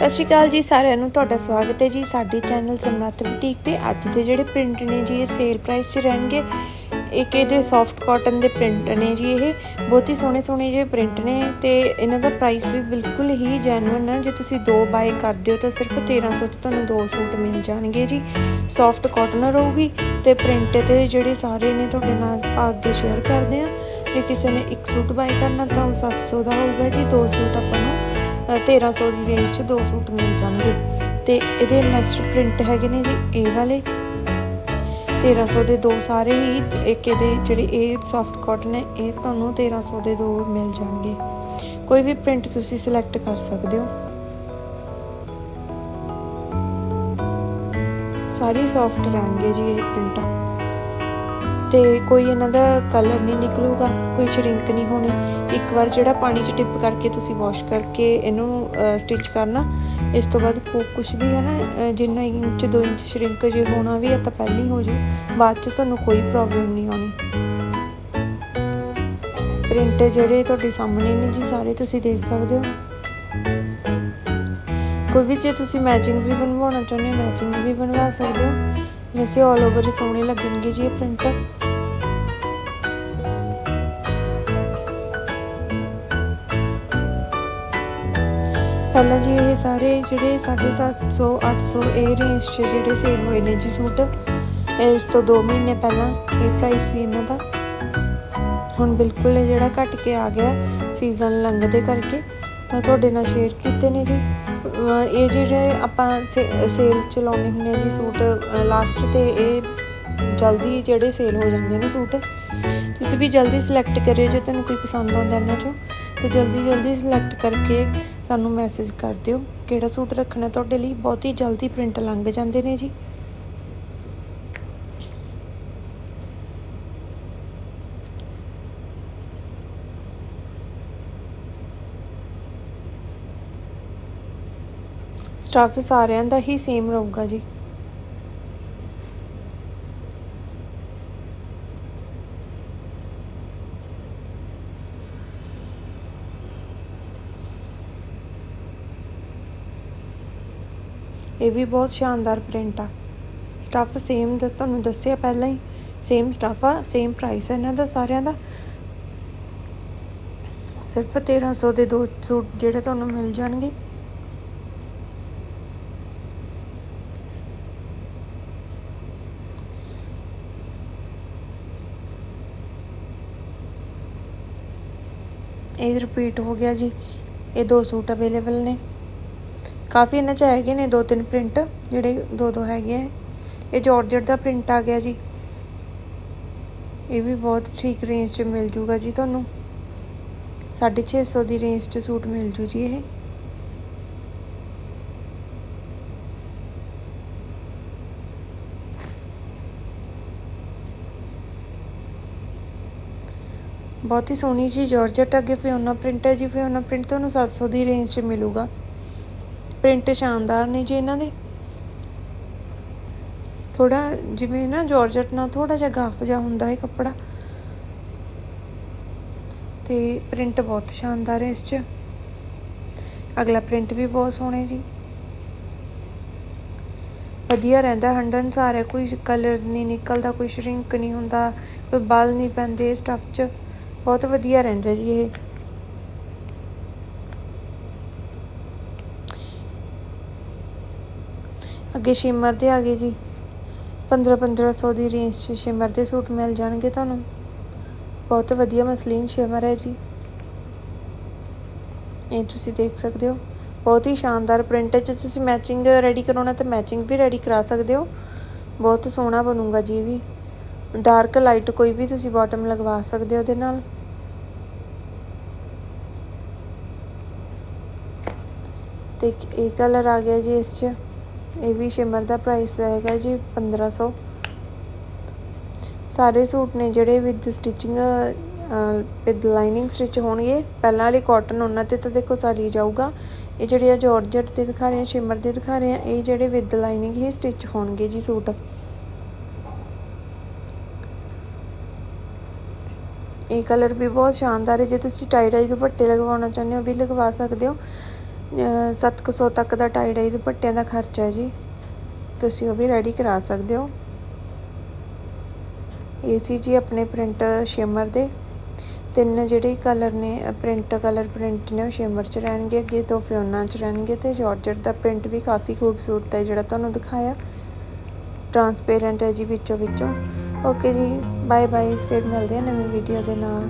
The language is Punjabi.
ਸਤਿ ਸ਼੍ਰੀ ਅਕਾਲ ਜੀ ਸਾਰਿਆਂ ਨੂੰ, ਤੁਹਾਡਾ ਸਵਾਗਤ ਹੈ ਜੀ ਸਾਡੇ ਚੈਨਲ ਸਮਰੱਥ ਬੁਟੀਕ ਤੇ। ਅੱਜ ਦੇ ਜਿਹੜੇ ਪ੍ਰਿੰਟ ਨੇ ਜੀ, ਇਹ ਸੇਲ ਪ੍ਰਾਈਸ 'ਚ ਰਹਿਣਗੇ। ਇੱਕ ਇਹਦੇ ਸੌਫਟ ਕਾਟਨ ਦੇ ਪ੍ਰਿੰਟ ਨੇ ਜੀ ਇਹ। ਬਹੁਤ ਹੀ ਸੋਹਣੇ ਸੋਹਣੇ ਜਿਹੇ ਪ੍ਰਿੰਟ ਨੇ ਤੇ ਇਹਨਾਂ ਦਾ ਪ੍ਰਾਈਸ ਵੀ ਬਿਲਕੁਲ ਹੀ ਜੈਨੂਇਨ ਹੈ ਜੇ ਤੁਸੀਂ ਦੋ ਬਾਏ ਕਰਦੇ ਹੋ ਤਾਂ ਸਿਰਫ 1300 ਚ ਤੁਹਾਨੂੰ ਦੋ ਸੂਟ ਮਿਲ ਜਾਣਗੇ ਜੀ। ਸੌਫਟ ਕਾਟਨ ਰਹੂਗੀ ਤੇ ਪ੍ਰਿੰਟ ਤੇ ਜਿਹੜੇ ਸਾਰੇ ਨੇ ਤੁਹਾਡੇ ਨਾਲ ਆਪਾਂ ਅੱਗੇ ਸ਼ੇਅਰ ਕਰਦੇ ਆ। ਜੇ ਕਿਸੇ ਨੇ ਇੱਕ ਸੂਟ ਬਾਏ ਕਰਨਾ ਤਾਂ ਉਹ 700 ਦਾ ਹੋਊਗਾ ਜੀ। ਦੋ ਸੂਟ ਆਪਾਂ 1300 ਦੀ ਰੇਂਜ 'ਚ ਦੋ ਸੂਟ ਮਿਲ ਜਾਣਗੇ। ਤੇ ਇਹਦੇ ਨੈਕਸਟ ਪ੍ਰਿੰਟ ਹੈਗੇ ਨੇ ਜੀ ਇਹ ਵਾਲੇ। 1300 ਦੇ ਦੋ ਸਾਰੇ ਹੀ, ਇੱਕ ਇਹਦੇ ਜਿਹੜੇ ਇਹ ਸੌਫਟ ਕਾਟਨ ਹੈ, ਇਹ ਤੁਹਾਨੂੰ 1300 ਦੇ ਦੋ ਮਿਲ ਜਾਣਗੇ। ਕੋਈ ਵੀ ਪ੍ਰਿੰਟ ਤੁਸੀਂ ਸਿਲੈਕਟ ਕਰ ਸਕਦੇ ਹੋ। ਸਾਰੀ ਸੌਫਟ ਰਹਿਣਗੇ ਜੀ ਇਹ ਪ੍ਰਿੰਟ ਤੇ ਕੋਈ ਇਹਨਾਂ ਦਾ ਕਲਰ ਨਹੀਂ ਨਿਕਲੂਗਾ, ਕੋਈ ਸ਼ਰਿੰਕ ਨਹੀਂ ਹੋਣੀ। ਇੱਕ ਵਾਰ ਜਿਹੜਾ ਪਾਣੀ 'ਚ ਡਿਪ ਕਰਕੇ ਤੁਸੀਂ ਵਾਸ਼ ਕਰਕੇ ਇਹਨੂੰ ਸਟਿਚ ਕਰਨਾ, ਇਸ ਤੋਂ ਬਾਅਦ ਕੁਝ ਵੀ ਹੈ ਨਾ ਜਿੰਨਾ ਇੰਚ 2 ਇੰਚ ਸ਼ਰਿੰਕ ਜੇ ਹੋਣਾ ਵੀ ਹੈ ਤਾਂ ਪਹਿਲਾਂ ਹੀ ਹੋ ਜੇ ਬਾਅਦ 'ਚ ਤੁਹਾਨੂੰ ਕੋਈ ਪ੍ਰੋਬਲਮ ਨਹੀਂ ਆਉਣੀ ਪ੍ਰਿੰਟ ਜਿਹੜੇ ਤੁਹਾਡੇ ਸਾਹਮਣੇ ਨੇ ਜੀ, ਸਾਰੇ ਤੁਸੀਂ ਦੇਖ ਸਕਦੇ ਹੋ। ਕੋਈ ਵੀ ਜੇ ਤੁਸੀਂ ਮੈਚਿੰਗ ਵੀ ਬਣਵਾਉਣਾ ਚਾਹੁੰਦੇ ਹੋ ਮੈਚਿੰਗ ਵੀ ਬਣਵਾ ਸਕਦੇ ਹੋ। ਵੈਸੇ ਆਲ ਓਵਰ ਹੀ ਸੋਹਣੇ ਲੱਗਣਗੇ ਜੀ ਇਹ ਪ੍ਰਿੰਟ ਪਹਿਲਾਂ ਜੀ ਇਹ ਸਾਰੇ ਜਿਹੜੇ 750 800 ਇਹ ਰੇਂਜ 'ਚ ਜਿਹੜੇ ਸੇਲ ਹੋਏ ਨੇ ਜੀ ਸੂਟ ਇਸ ਤੋਂ 2 ਮਹੀਨੇ ਪਹਿਲਾਂ ਇਹ ਪ੍ਰਾਈਸ ਸੀ ਇਹਨਾਂ ਦਾ। ਹੁਣ ਬਿਲਕੁਲ ਇਹ ਜਿਹੜਾ ਘਟ ਕੇ ਆ ਗਿਆ ਸੀਜ਼ਨ ਲੰਘਦੇ ਕਰਕੇ, ਤਾਂ ਤੁਹਾਡੇ ਨਾਲ ਸ਼ੇਅਰ ਕੀਤੇ ਨੇ ਜੀ। ਇਹ ਜਿਹੜੇ ਆਪਾਂ ਸੇਲ ਚਲਾਉਂਦੇ ਹੁੰਦੇ ਆ ਜੀ ਸੂਟ ਲਾਸਟ ਤੇ ਇਹ ਜਲਦੀ ਜਿਹੜੇ ਸੇਲ ਹੋ ਜਾਂਦੇ ਨੇ ਸੂਟ, ਤੁਸੀਂ ਵੀ ਜਲਦੀ ਸਿਲੈਕਟ ਕਰਿਓ ਜੇ ਤੁਹਾਨੂੰ ਕੋਈ ਪਸੰਦ ਆਉਂਦਾ ਇਹਨਾਂ ਚੋਂ, ਤੇ ਜਲਦੀ ਜਲਦੀ ਸਿਲੈਕਟ ਕਰਕੇ ਸਾਨੂੰ ਮੈਸੇਜ ਕਰ ਦਿਓ ਕਿਹੜਾ ਸੂਟ ਰੱਖਣਾ ਤੁਹਾਡੇ ਲਈ, ਬਹੁਤ ਹੀ ਜਲਦੀ ਪ੍ਰਿੰਟ ਲੰਘ ਜਾਂਦੇ ਨੇ ਜੀ। ਸਟਫ਼ ਸਾਰਿਆਂ ਦਾ ਹੀ ਸੇਮ ਰਹੂਗਾ ਜੀ। ਇਹ ਵੀ ਬਹੁਤ ਸ਼ਾਨਦਾਰ ਪ੍ਰਿੰਟ ਆ। ਸਟੱਫ ਸੇਮ ਦਾ, ਤੁਹਾਨੂੰ ਦੱਸਿਆ ਪਹਿਲਾਂ ਹੀ ਸੇਮ ਸਟਫ਼ ਆ ਸੇਮ ਪ੍ਰਾਈਸ ਹੈ ਇਹਨਾਂ ਦਾ ਸਾਰਿਆਂ ਦਾ। ਸਿਰਫ 1300 ਦੇ ਦੋ ਸੂਟ ਜਿਹੜੇ ਤੁਹਾਨੂੰ ਮਿਲ ਜਾਣਗੇ। ਇਹ ਰਿਪੀਟ ਹੋ ਗਿਆ ਜੀ। ਇਹ ਦੋ ਸੂਟ ਅਵੇਲੇਬਲ ਨੇ। ਕਾਫੀ ਇਹਨਾਂ ਚ ਹੈਗੇ ਨੇ ਦੋ ਤਿੰਨ ਪ੍ਰਿੰਟ ਜਿਹੜੇ ਦੋ ਦੋ ਹੈਗੇ ਆ। ਇਹ ਜਾਰਜਟ ਦਾ ਪ੍ਰਿੰਟ ਆ ਗਿਆ ਜੀ। ਇਹ ਵੀ ਬਹੁਤ ਠੀਕ ਰੇਂਜ 'ਚ ਮਿਲ ਜੂਗਾ ਜੀ ਤੁਹਾਨੂੰ। 650 ਦੀ ਰੇਂਜ 'ਚ ਸੂਟ ਮਿਲ ਜੂ ਜੀ ਇਹ। ਬਹੁਤ ਹੀ ਸੋਹਣੀ ਜੀ ਜਾਰਜਟ ਅੱਗੇ ਫਿਓਨਾ ਪ੍ਰਿੰਟ ਹੈ ਜੀ। ਫਿਓਨਾ ਪ੍ਰਿੰਟ ਤੁਹਾਨੂੰ 700 ਦੀ ਰੇਂਜ 'ਚ ਮਿਲੂਗਾ। ਪ੍ਰਿੰਟ ਸ਼ਾਨਦਾਰ ਨੇ ਜੀ ਇਹਨਾਂ ਦੇ। ਥੋੜਾ ਜਿਵੇਂ ਨਾ ਜਾਰਜਟ ਨਾਲ ਥੋੜਾ ਜਿਹਾ ਗਾਫ ਜਿਹਾ ਹੁੰਦਾ ਹੈ ਕੱਪੜਾ। ਤੇ ਪ੍ਰਿੰਟ ਬਹੁਤ ਸ਼ਾਨਦਾਰ ਹੈ ਇਸ 'ਚ। ਅਗਲਾ ਪ੍ਰਿੰਟ ਵੀ ਬਹੁਤ ਸੋਹਣਾ ਜੀ। ਵਧੀਆ ਰਹਿੰਦਾ ਹੰਡਨ ਸਾਰਾ ਕੋਈ ਕਲਰ ਨਹੀਂ ਨਿਕਲਦਾ, ਕੋਈ ਸ਼ਰਿੰਕ ਨਹੀਂ ਹੁੰਦਾ, ਕੋਈ ਬਲ ਨਹੀਂ ਪੈਂਦੇ ਸਟਫ 'ਚ। ਬਹੁਤ ਵਧੀਆ ਰਹਿੰਦਾ ਜੀ ਇਹ। ਅੱਗੇ ਸ਼ਿਮਰ ਦੇ ਆ ਗਏ ਜੀ। 15 1500 ਦੀ ਰੇਂਜ 'ਚ ਸ਼ਿਮਰ ਦੇ ਸੂਟ ਮਿਲ ਜਾਣਗੇ ਤੁਹਾਨੂੰ। ਬਹੁਤ ਵਧੀਆ ਮਸਲੀਨ ਸ਼ਿਮਰ ਹੈ ਜੀ। ਇਹ ਤੁਸੀਂ ਦੇਖ ਸਕਦੇ ਹੋ। ਬਹੁਤ ਹੀ ਸ਼ਾਨਦਾਰ ਪ੍ਰਿੰਟ ਹੈ। ਜੇ ਤੁਸੀਂ ਮੈਚਿੰਗ ਰੈਡੀ ਕਰਾਉਣਾ ਤਾਂ ਮੈਚਿੰਗ ਵੀ ਰੈਡੀ ਕਰਾ ਸਕਦੇ ਹੋ। ਬਹੁਤ ਸੋਹਣਾ ਬਣੂਗਾ ਜੀ ਇਹ ਵੀ। ਡਾਰਕ ਲਾਈਟ ਕੋਈ ਵੀ ਤੁਸੀਂ ਬਾਟਮ ਲਗਵਾ ਸਕਦੇ ਹੋ ਉਹਦੇ ਨਾਲ। ਤੇ ਇਹ ਕਲਰ ਆ ਗਿਆ ਜੀ ਇਸ 'ਚ। ਇਹ ਵੀ ਸ਼ਿਮਰ ਦਾ ਪ੍ਰਾਈਸ ਹੈਗਾ ਜੀ 1500 ਸਾਰੇ ਸੂਟ ਨੇ ਜਿਹੜੇ with stitching with lining stitch ਹੋਣਗੇ। ਪਹਿਲਾਂ ਵਾਲੇ ਕਾਟਨ ਉਹਨਾਂ ਤੇ ਤਾਂ ਦੇਖੋ ਸਾਰੀ ਜਾਊਗਾ। ਇਹ ਜਿਹੜੇ ਆ ਜਾਰਜਟ ਤੇ ਦਿਖਾ ਰਹੇ ਆ, ਸ਼ਿਮਰ ਦੇ ਦਿਖਾ ਰਹੇ ਆ, ਇਹ ਜਿਹੜੇ ਵਿਦ ਲਾਈਨਿੰਗ ਹੀ ਸਟਿਚ ਹੋਣਗੇ ਜੀ ਸੂਟ। ਇਹ ਕਲਰ ਵੀ ਬਹੁਤ ਸ਼ਾਨਦਾਰ ਹੈ। ਜੇ ਤੁਸੀਂ ਟਾਈ ਡਾਈ ਦੁਪੱਟੇ ਲਗਵਾਉਣਾ ਚਾਹੁੰਦੇ ਹੋ ਵੀ ਲਗਵਾ ਸਕਦੇ ਹੋ। 700 ਤੱਕ ਦਾ ਟਾਈ ਡਾਈ ਦੁਪੱਟਿਆਂ ਦਾ ਖਰਚਾ ਹੈ ਜੀ। ਤੁਸੀਂ ਉਹ ਵੀ ਰੈਡੀ ਕਰਾ ਸਕਦੇ ਹੋ। ਇਹ ਸੀ ਜੀ ਆਪਣੇ ਪ੍ਰਿੰਟ ਸ਼ਿਮਰ ਦੇ। ਤਿੰਨ ਜਿਹੜੇ ਕਲਰ ਨੇ ਪ੍ਰਿੰਟ ਕਲਰ ਪ੍ਰਿੰਟ ਨੇ, ਉਹ ਸ਼ਿਮਰ ਚ ਰਹਿਣਗੇ, ਅੱਗੇ ਦੋ ਫਿਓਨਾ ਚ ਰਹਿਣਗੇ ਤੇ ਜਾਰਜਟ ਦਾ ਪ੍ਰਿੰਟ ਵੀ ਕਾਫੀ ਖੂਬਸੂਰਤ ਹੈ ਜਿਹੜਾ ਤੁਹਾਨੂੰ ਦਿਖਾਇਆ। ਟਰਾਂਸਪੇਰੈਂਟ ਹੈ ਜੀ ਵਿੱਚੋਂ ਵਿੱਚੋਂ। ਓਕੇ ਜੀ ਬਾਏ ਬਾਏ ਫਿਰ ਮਿਲਦੇ ਆ ਨਵੀਂ ਵੀਡੀਓ ਦੇ ਨਾਲ।